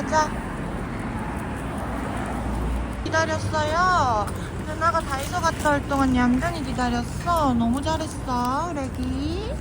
가자. 기다렸어요. 누나가 다이소 갔다 올 동안 얌전히 기다렸어. 너무 잘했어, 레기.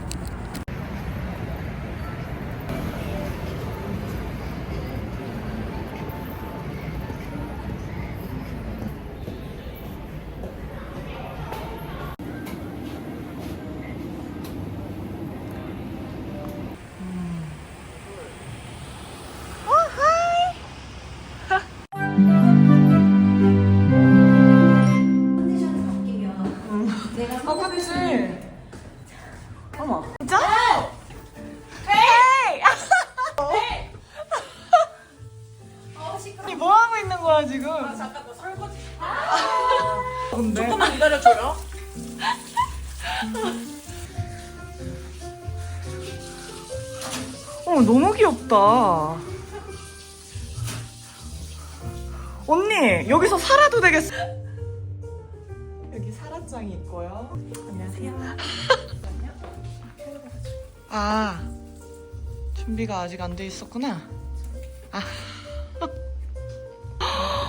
준비가 아직 안 돼 있었구나.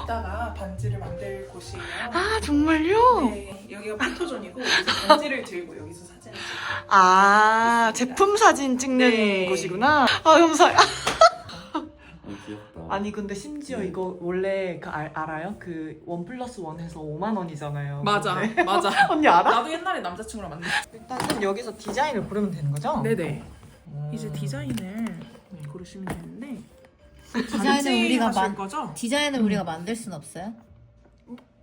이따가 반지를 만들 곳이에요. 아, 정말요? 네, 여기가 포토존이고 반지를 들고 여기서 사진을 찍고. 아, 제품 사진 찍는 네. 곳이구나. 아, 감사해요. 아, 귀엽다. 아니, 근데 심지어 이거 원래 그 알, 알아요? 그 원 플러스 원 해서 5만 원이잖아요. 맞아, 근데. 맞아. 언니 알아? 나도 옛날에 남자친구랑 만났. 일단은 여기서 디자인을 고르면 되는 거죠? 네네. 음. 이제 디자인을 고르시면 되는데. 디자인을 반지 우리가 만 거죠? 디자인을 우리가 만들 순 없어요?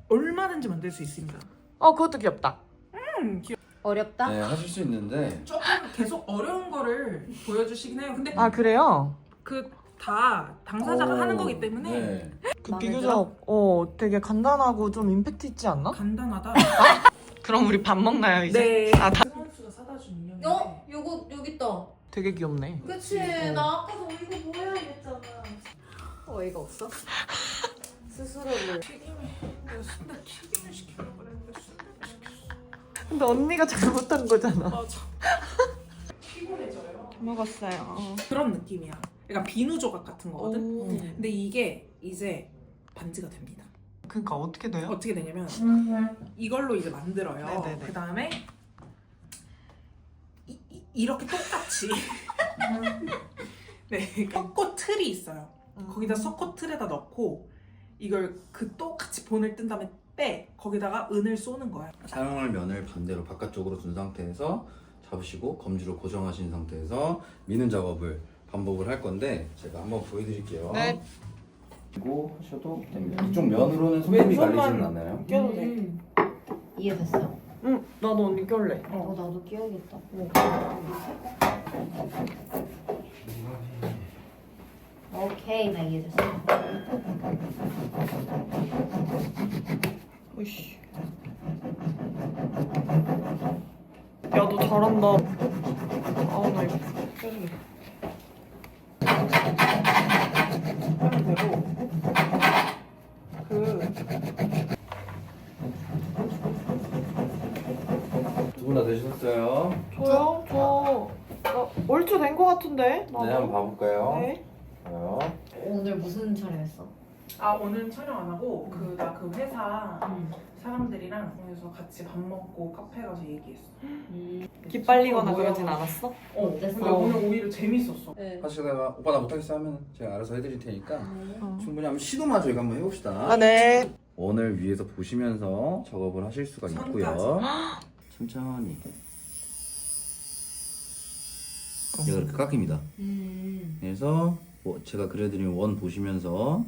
얼마든지 만들 수 있습니다. 어, 그것도 귀엽다. 음, 귀여... 어렵다? 네, 하실 수 있는데 조금 계속 어려운 거를 보여주시긴 해요. 근데 아, 그래요? 그 다 당사자가 오, 하는 거기 때문에 네. 그 마음에 비교적 어 되게 간단하고 좀 임팩트 있지 않나? 간단하다. 그럼 우리 밥 먹나요 이제? 네. 아, 다- 승원수가 사다 준. 어? 요거 여기 있다 되게 귀엽네. 그치 어. 나 아까도 이거 뭐 해야겠잖아 어이가 없어? 스스로를 튀김을 내가 순대 튀김을 시키려고 그랬는데 순대를 시켰어. 근데 언니가 잘못한 거잖아. 맞아. 피곤해져요. 먹었어요. 그런 느낌이야. 약간 비누 조각 같은 거거든. 오. 근데 이게 이제 반지가 됩니다. 그러니까 어떻게 돼요? 어떻게 되냐면 이걸로 이제 만들어요. 네네네. 그 다음에 이렇게 똑같이 네 석고 틀이 있어요. 음. 거기다 석고 틀에다 넣고 이걸 그 똑같이 본을 뜬 다음에 빼 거기다가 은을 쏘는 거야. 사용할 면을 반대로 바깥쪽으로 둔 상태에서 잡으시고 검지로 고정하신 상태에서 미는 작업을 반복을 할 건데 제가 한번 보여드릴게요. 네. 그리고 하셔도 됩니다. 이쪽 면으로는 손톱이 왼손만 갈리지는 않아요. 껴도 돼. 음. 이해됐어 응, 나도 언니 껴올래. 어 나도 끼워야겠다 오케이 나 이해됐어 오이씨. 야, 너 잘한다. 아, 나 이거 껴줄래. 하면 되고 그 두 분 다 되셨어요? 저요? 저, 나 얼추 같은데? 나도? 네, 한번 봐볼까요? 네. 좋아요. 오늘 무슨 촬영했어? 아 오늘 촬영 안 하고 그 나 그 회사 음. 사람들이랑 그래서 같이 밥 먹고 카페 가서 얘기했어. 음. 기빨리거나? 그러진 않았어? 어, 어땠어? 근데 오늘 오히려 재밌었어. 네. 하시다가 오빠 나 못하겠어 하면 제가 알아서 해드릴 테니까 어. 충분히 한번 시도만 저희가 한번 해봅시다. 아, 네. 원을 위에서 보시면서 작업을 하실 수가 있고요. 천천히. 얘가 이렇게 깎입니다. 음. 그래서 뭐 제가 그려드린 원 보시면서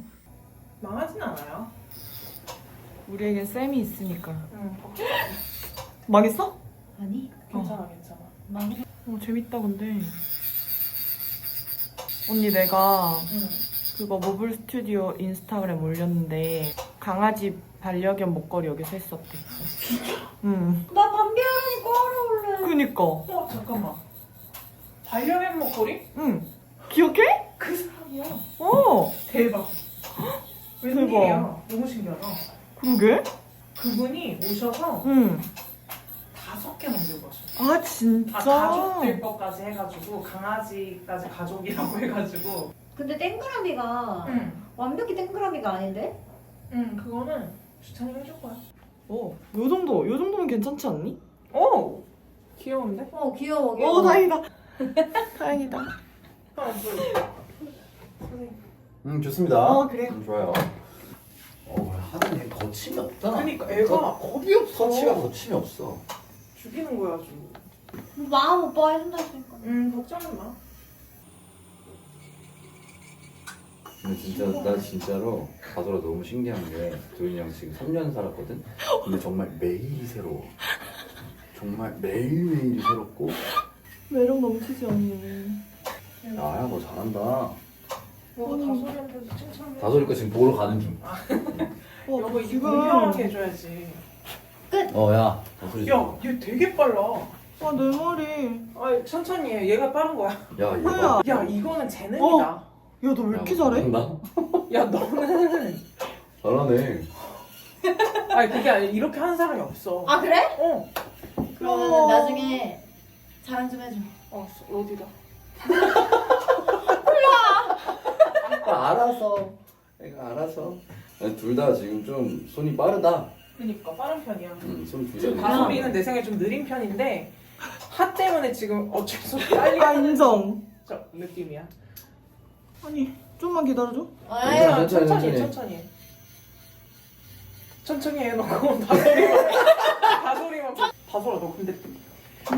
망하진 않아요. 우리에겐 쌤이 있으니까. 응. 망했어? 아니 괜찮아 괜찮아. 망 어, 재밌다, 근데. 언니, 내가 응. 그거 모블 스튜디오 인스타그램 올렸는데 강아지 반려견 목걸이 여기서 했었대. 응. 나 담배하니 꺼올래 그니까. 어 잠깐만. 반려견 목걸이? 응. 기억해? 그 사람이야. 어. 대박. 웬일이야? 너무 신기하다. 그러게? 그분이 오셔서 응. 다섯 개 만들고 가셨어. 아아 진짜? 가족들 것까지 해가지고 강아지까지 가족이라고 해가지고 근데 땡그라미가 응. 완벽히 땡그라미가 아닌데? 응, 그거는 주찬이가 해줄 거야. 어, 요 정도, 요 정도면 괜찮지 않니? 오! 귀여운데? 어 귀여워 귀여워 오, 다행이다. 다행이다. 아, 선생님. 음 좋습니다. 어, 그래요? 음, 좋아요. 어 하는 애 거침이 없다. 그러니까 애가 겁이 없어. 터치가 거침이 없어. 죽이는 거야, 아주. 마음 오빠가 해준다 했으니까 응, 걱정은 마. 근데 진짜 나 진짜로 가더라 너무 신기한 게 도윤이랑 지금 3년 살았거든. 근데 정말 매일이 새로워. 정말 매일매일이 새롭고 매력 넘치지 언니. 야야 너 잘한다. 너가 다소리한테도 칭찬해. 다솔이가 지금 보러 가는 중. 어, 여보, 이거. 공평하게 해줘야지. 어야 다솔이. 야, 얘 되게 빨라. 아, 내 머리. 아, 천천히 해. 얘가 빠른 거야. 야 얘가. 뭐야? 야, 이거는 재능이다. 야, 너 왜 이렇게 잘해? 나 야, 너는. 잘하네. 아니, 그게 아니라 이렇게 하는 사람이 없어. 아 그래? 어. 그러면 어. 나중에 자랑 좀 해줘 어, 어디다? 알아서. 내가 알아서. 둘 다 지금 좀 손이 빠르다. 그니까, 빠른 편이야. 응, 손 지금 둘다. 다솔이는 내 생각에 좀 느린 편인데, 하 때문에 지금 어쩔 수 없이 빨리 아, 하는 인정. 저 느낌이야. 아니, 좀만 기다려줘. 아이 괜찮아. 천천히, 천천히, 천천히. 천천히. 천천히 해놓고 다솔이만, 다솔이만. 다솔아, 너 근데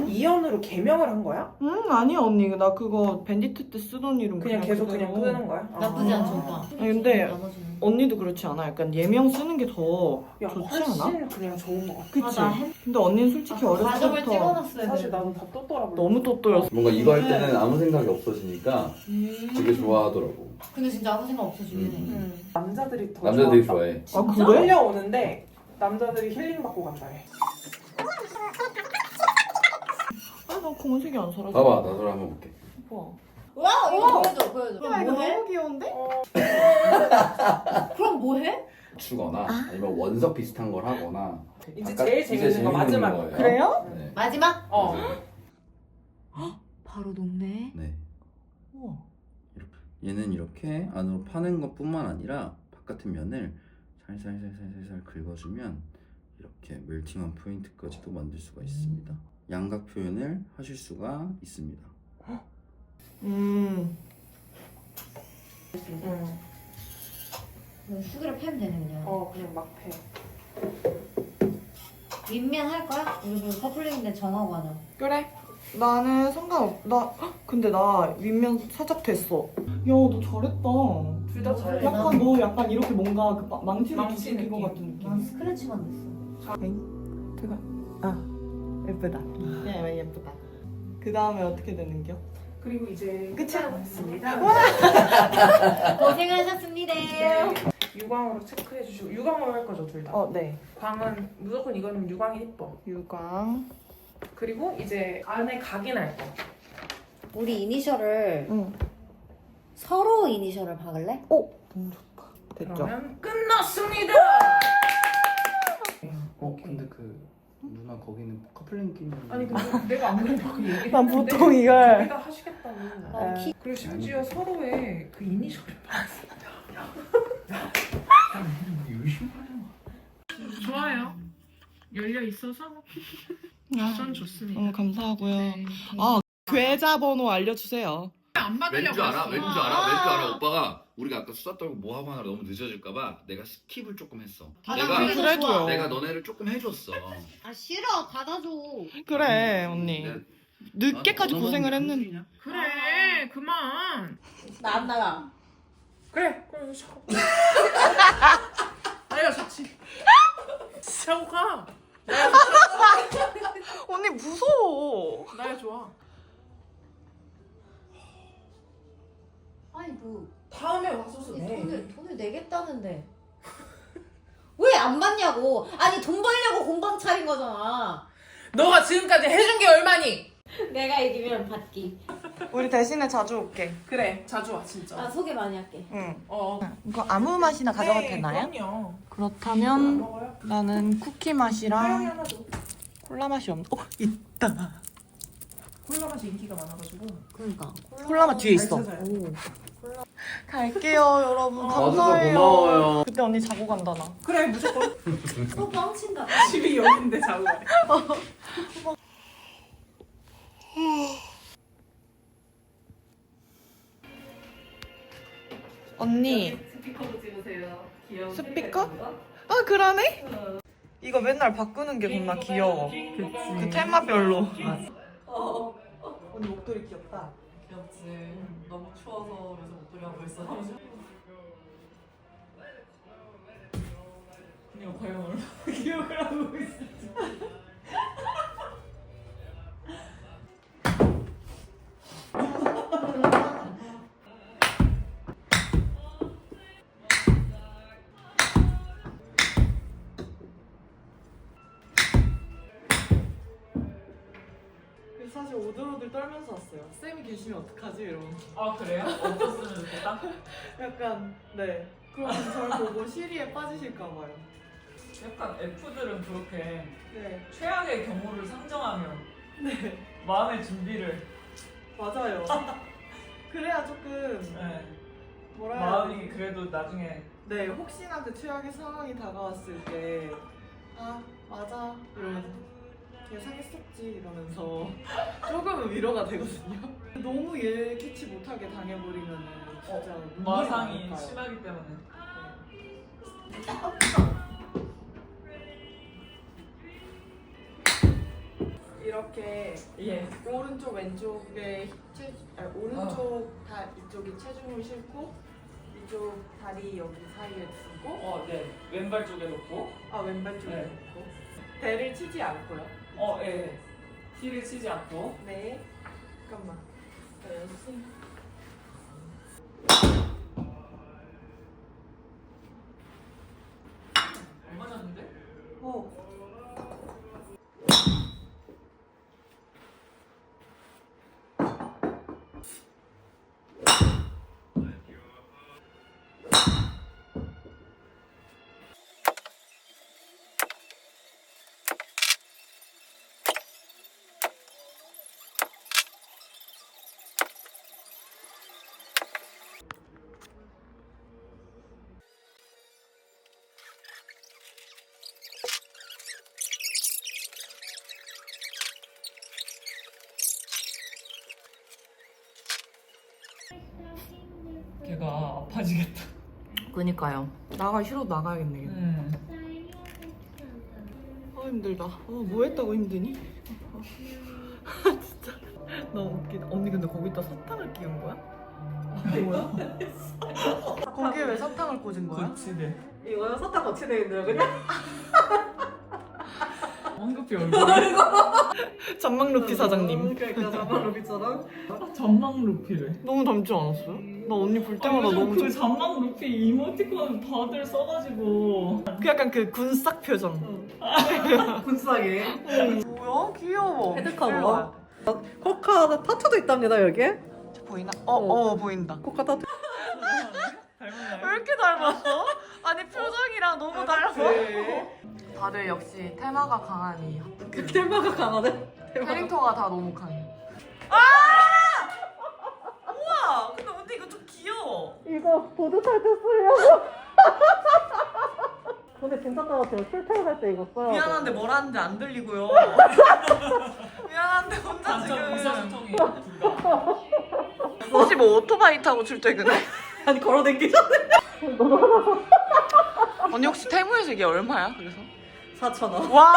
이연으로 개명을 한 거야? 응, 아니야, 언니. 나 그거 밴디트 때 쓰던 이름 그냥 계속 그냥 그대로. 끄는 거야? 나쁘지 아. 않죠 오빠 근데 언니도 그렇지 않아? 약간 예명 쓰는 게 더 야, 좋지 훨씬 않아? 그냥 좋은 것 같아. 그치? 아, 나 근데 언니는 솔직히 아, 어렸을 과정을 때부터 사실 돼 나도 다 떴더라고. 너무 또또였어. 뭔가 이거 할 때는 아무 생각이 없어지니까 되게 좋아하더라고. 근데 진짜 아무 생각 없어 주변에 음. 음, 남자들이 더 남자들이 좋아한다. 좋아해. 아? 그래? 끌려오는데 남자들이 힐링 받고 간다 해. 아, 나 검은색이 안 살아서. 봐봐, 나도 한번 볼게. 봐. 와 이거 보여줘 보여줘 야, 그럼 이거 뭐해? 너무 귀여운데? 그럼 뭐해? 추거나 아니면 원석 비슷한 걸 하거나. 이제 아까- 제일 재밌는 거 마지막. 거예요. 그래요? 네. 마지막? 어. 바로 녹네 네. 우와. 얘는 이렇게 안으로 파는 것뿐만 아니라 바깥의 면을 살살살살살살 긁어주면 이렇게 멜팅한 포인트까지도 만들 수가 있습니다. 양각 표현을 하실 수가 있습니다. 음. 응. 그럼 수기를 패면 되네 그냥 어 그냥 막 패. 윗면 할 거야? 우리 그 커플링인데 전화고 하자 그래. 나는 상관없. 나 헉, 근데 나 윗면 살짝 됐어. 야, 너 잘했다. 둘 다 잘해. 약간 너 약간 이렇게 뭔가 그 마- 망치를 망치 두들긴 것 느낌. 같은 난 느낌. 스크래치만 됐어 제가 아 예쁘다. 네, 예쁘다. 그 다음에 어떻게 되는겨? 그리고 이제 끝이야? 끝났습니다. 고생하셨습니다 네. 유광으로 체크해 주시고 유광으로 할 거죠 둘 다. 어, 네. 광은 무조건 이거는 유광이 예뻐. 유광. 그리고 이제 안에 각인할 거. 우리 이니셜을 응. 서로 이니셜을 박을래? 오, 너무 좋다. 됐죠? 그러면 끝났습니다. 어 근데 그 누나 거기는 커플링 끼는 아니 근데 내가 안 그래도 그 얘기. 난 보통 이걸 내가 하시겠다고. 난 키... 그리고 심지어 서로의 그 이니셜을 좋아요. 열려 있어서 전 좋습니다. 너무 감사하고요. 네. 아, 계좌번호 알려주세요. 안왠줄 알아? 왠줄 알아? 아. 왠줄 알아? 오빠가 우리가 아까 수다 떨고 뭐 하고 하느라 너무 늦어질까봐 내가 스킵을 조금 했어. 내가 더 그래도요. 좋아. 내가 너네를 조금 해줬어. 아 싫어 받아줘 그래, 언니. 내가- 늦게까지 아, 고생을 했는데. 그래 그만. 나 안 나가 그래 그럼 샤워. 나야 좋지. 샤워 가. 언니 무서워. 나야 좋아. 아니 뭐 다음에 와서서 이 내. 돈을 돈을 내겠다는데 왜 안 받냐고 아니 돈 벌려고 공방 차린 거잖아 너가 지금까지 해준 게 얼마니? 내가 이기면 받기 우리 대신에 자주 올게. 그래 자주 와 진짜. 나 소개 많이 할게 응. 어. 이거 아무 맛이나 가져가도 네, 되나요? 그럼요. 안 그렇다면 먹어요? 나는 쿠키 하영이 맛이랑 하나 줘. 콜라 맛이 없는. 어 있다. 콜라 맛이 인기가 많아가지고. 그러니까 콜라 맛 뒤에 있어. 잘 찾아요. 콜라 갈게요 여러분. 와줘서 감사해요. 고마워요. 그때 언니 자고 간다 나? 그래 무조건. 또 뻥친다. 집이 여기인데 자고 가래. 언니. 스피커도 찍으세요. 귀여운 스피커? 아 그러네? 이거 맨날 바꾸는 게 겁나 귀여워. 그 테마별로. 언니 목도리 귀엽다 귀엽지. 너무 추워서 그래서 목도리 하고 있어. 언니가 과연 얼마나 기억을 하고 있을지. 떨면서 왔어요. 쌤이 계시면 어떡하지? 이러면서. 아 그래요? 없었으면 좋겠다. 약간 네. 그럼 저를 보고 시리에 빠지실까봐요. 약간 F들은 그렇게 네. 최악의 경우를 상정하면 네, 마음의 준비를 맞아요. 그래야 조금 네. 뭐라 해야 마음이 되지? 그래도 나중에 네 혹시나 그 최악의 상황이 다가왔을 때 아 맞아. 이러면서 예상했었지 이러면서 조금은 위로가 되거든요 너무 예기치 못하게 당해버리면은 진짜 눈물이 마상이 나니까요. 심하기 때문에. 이렇게 예. 오른쪽 왼쪽에 체, 아니, 오른쪽 다 이쪽이 체중을 싣고 이쪽 다리 여기 사이에 두고 어, 네. 왼발 쪽에 놓고. 아 왼발 쪽에 네. 놓고 배를 치지 않고요. 어, 예. 힐을 치지 않고. 네. 잠깐만. 안 맞았는데? 어. 걔가 아파지겠다. 그니까요. 나가 싫어도 나가야겠네. 음. 아 힘들다. 어, 뭐 했다고 힘드니? 진짜 너무 웃기다. 언니 근데 거기다 사탕을 끼운 거야? 뭐야? 거기에 왜 사탕을 꽂은 거야? 네. 이거요? 사탕 있는데요? 그냥 황급히 얼굴. 전망 루피 사장님. 그러니까 자막 루비처럼. 전망 루피를. 너무 닮지 않았어요? 나 언니 볼 때마다 요즘 너무 그 좀... 전망 루피 이모티콘 다들 써가지고. 그 약간 그 군싹 표정. 군싸게. 뭐야? 귀여워. 헤드커버. 코카 타투도 있답니다 여기에. 보이나? 어, 어, 보인다. 코카 타투. 닮았나요? 왜 이렇게 닮았어? 아니 표정이랑 너무 닮았어. 네. 다들 역시 테마가 강하니 그 테마가 강하네. 캐릭터가 다 너무 강해. 아! 근데 이거 좀 귀여워. 이거 보드 탈 때 쓰려고. 근데 괜찮다 같아요. 출퇴근 할 때 이거 써야 미안한데 뭘 하는지 안 들리고요. 미안한데 혼자 단점 지금 의사소통이 불가. 혹시 뭐 오토바이 타고 출퇴근해? 아니 걸어댕기죠? 언니 혹시 태무에서 이게 얼마야? 그래서 4천 원. 와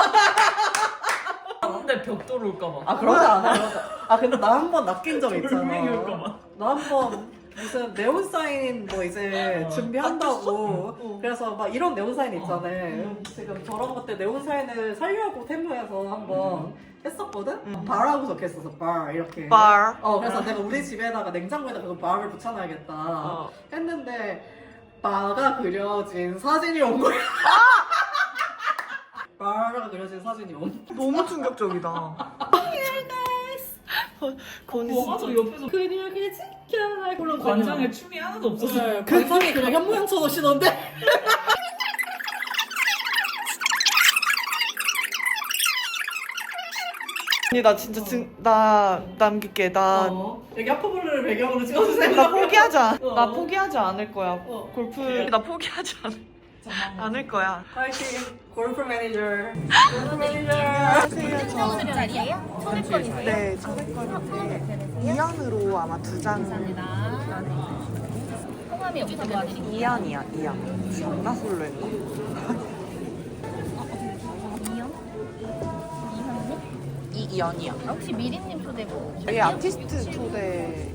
근데 벽돌 올까봐. 아 그러지 않아요. 아 근데 나 한 번 낚인 적 있잖아. 돌멩이 올까봐. 나 한 번 무슨 네온 사인 뭐 이제 준비한다고 그래서 막 이런 네온 사인 있잖아요. 지금 저런 것들 네온 사인을 살려고 테무에서 한번 했었거든. 바라고 적혔었어. 바 이렇게. bar. 어 그래서 내가 우리 집에다가 냉장고에다 그 바를 붙여놔야겠다 어. 했는데 바가 그려진 사진이 온 거야. 바가 그려진 사진이 온. 너무 충격적이다. 어, 건이 와서 옆에서 그냥 그냥 지켜라. 물론 관장에 춤이 하나도 없었어요 네, 관상이 그냥 현모양처럼 신었는데? 언니 나 진짜 증, 나 남길게. 나 어. 여기 하프블루를 배경으로 찍어주세요. 포기하지 않, 나 어. 포기하지 않을 거야. 어. 골프. 나 포기하지 않을 않을 거야. 화이팅 골프 매니저. 골프 네, 매니저. 안녕하세요. 저 짜리예요? 초대권이세요? 네, 초대권인데 2연으로 아, 아마 두 장. 감사합니다. 이연이야 2연. 지금 나 솔로 했나? 2연이야. 아, 혹시 미리님 초대 뭐? 예, 아티스트 초대.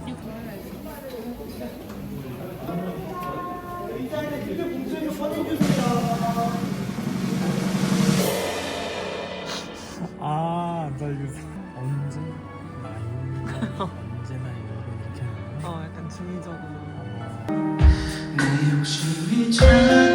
아, 나 이거 언제 나이 언제나 이러고 이렇게 하는 거야? 어, 약간 중의적으로. 어.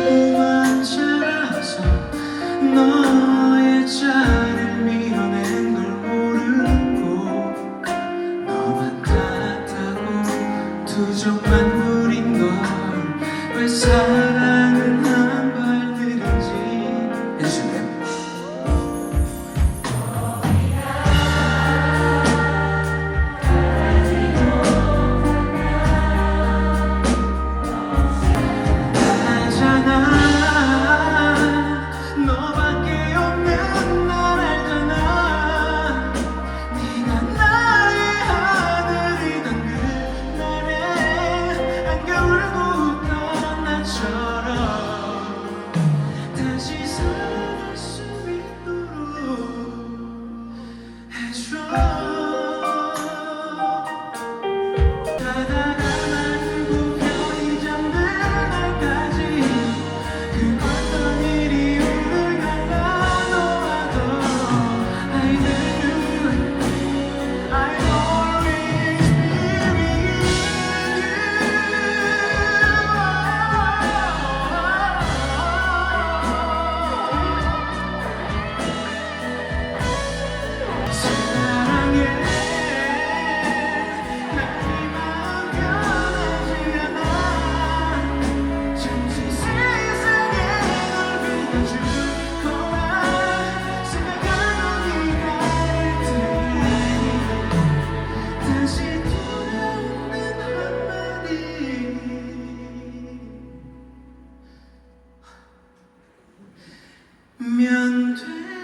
면 돼.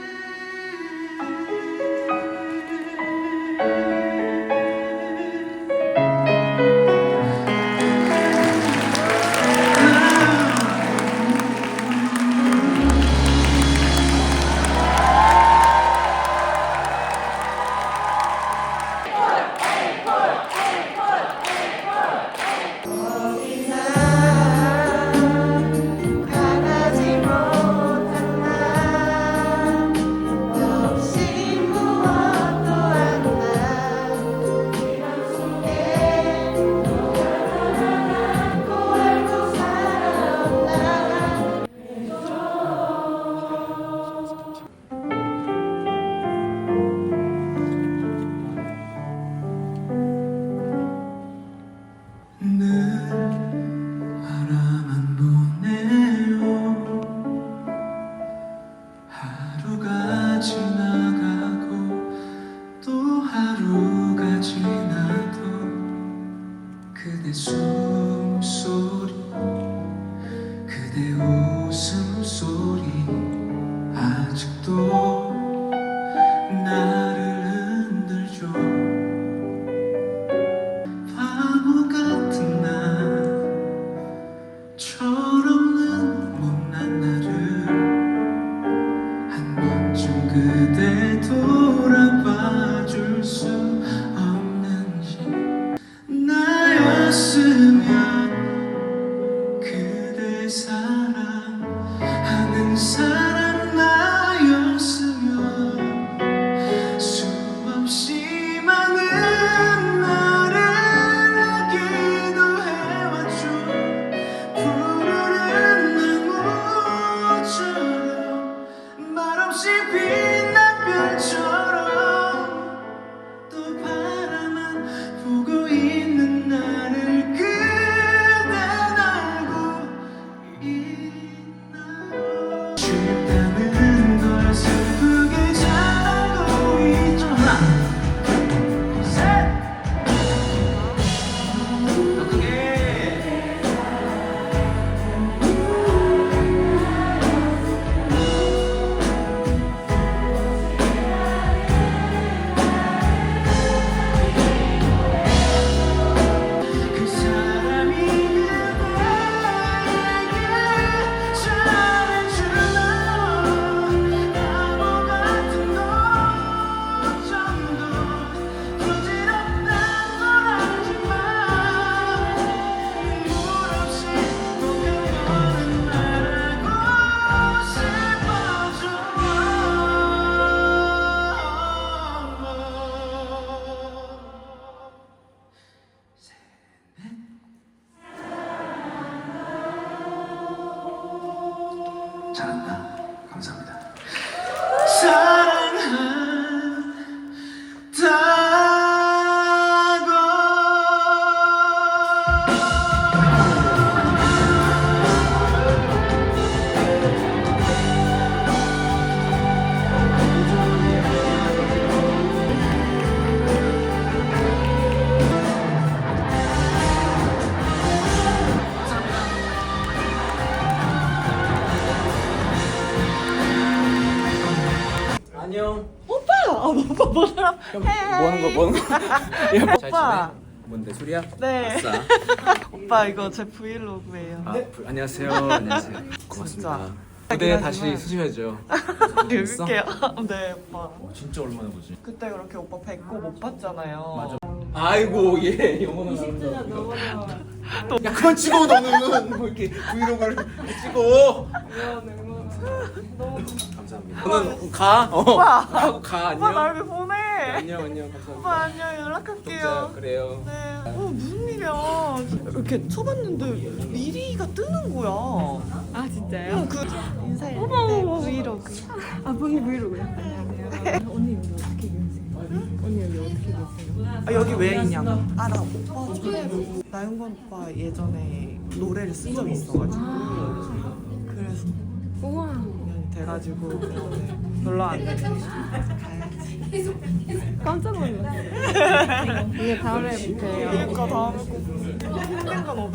뭐 잘 오빠. 지내? 뭔데 소리야? 네. 아싸. 오빠 이거 제 브이로그예요. 아, 부- 안녕하세요. 안녕하세요. 고맙습니다. 진짜. 무대 다시 쓰셔야죠. 있어? 이렇게요? 네, 오빠. 어, 진짜 오랜만에 보지. 그때 그렇게 오빠 뵙고 못 봤잖아요. 맞아. 아이고 얘 영혼은 아름다워. 야 그만 찍어 너는 뭐 이렇게 브이로그를 찍어. 감사합니다. 너는 가. 어. 오빠. 하고 가 안녕. 오빠 날왜 보내? 안녕 안녕 감사합니다. 오빠 안녕 연락할게요. 그래요. 네. 어 무슨 일이야? 이렇게 쳐봤는데 미리가 뜨는 거야. 아 진짜요? 그 인사했는데 브이로그. 아 본인 브이로그요? 안녕하세요. 언니 여기 어떻게 계세요? 언니 여기 어떻게 계세요? 아 여기 왜 있냐고? 아 나 오빠 처음에 나윤건 오빠 예전에 노래를 쓴 적이 있어가지고 그래서 우와 돼가지고 네, 왔는데 가야지. 깜짝 놀랐어요. 이게 다음에 봬요. 그러니까 다음에 꼭 힘든 건 없.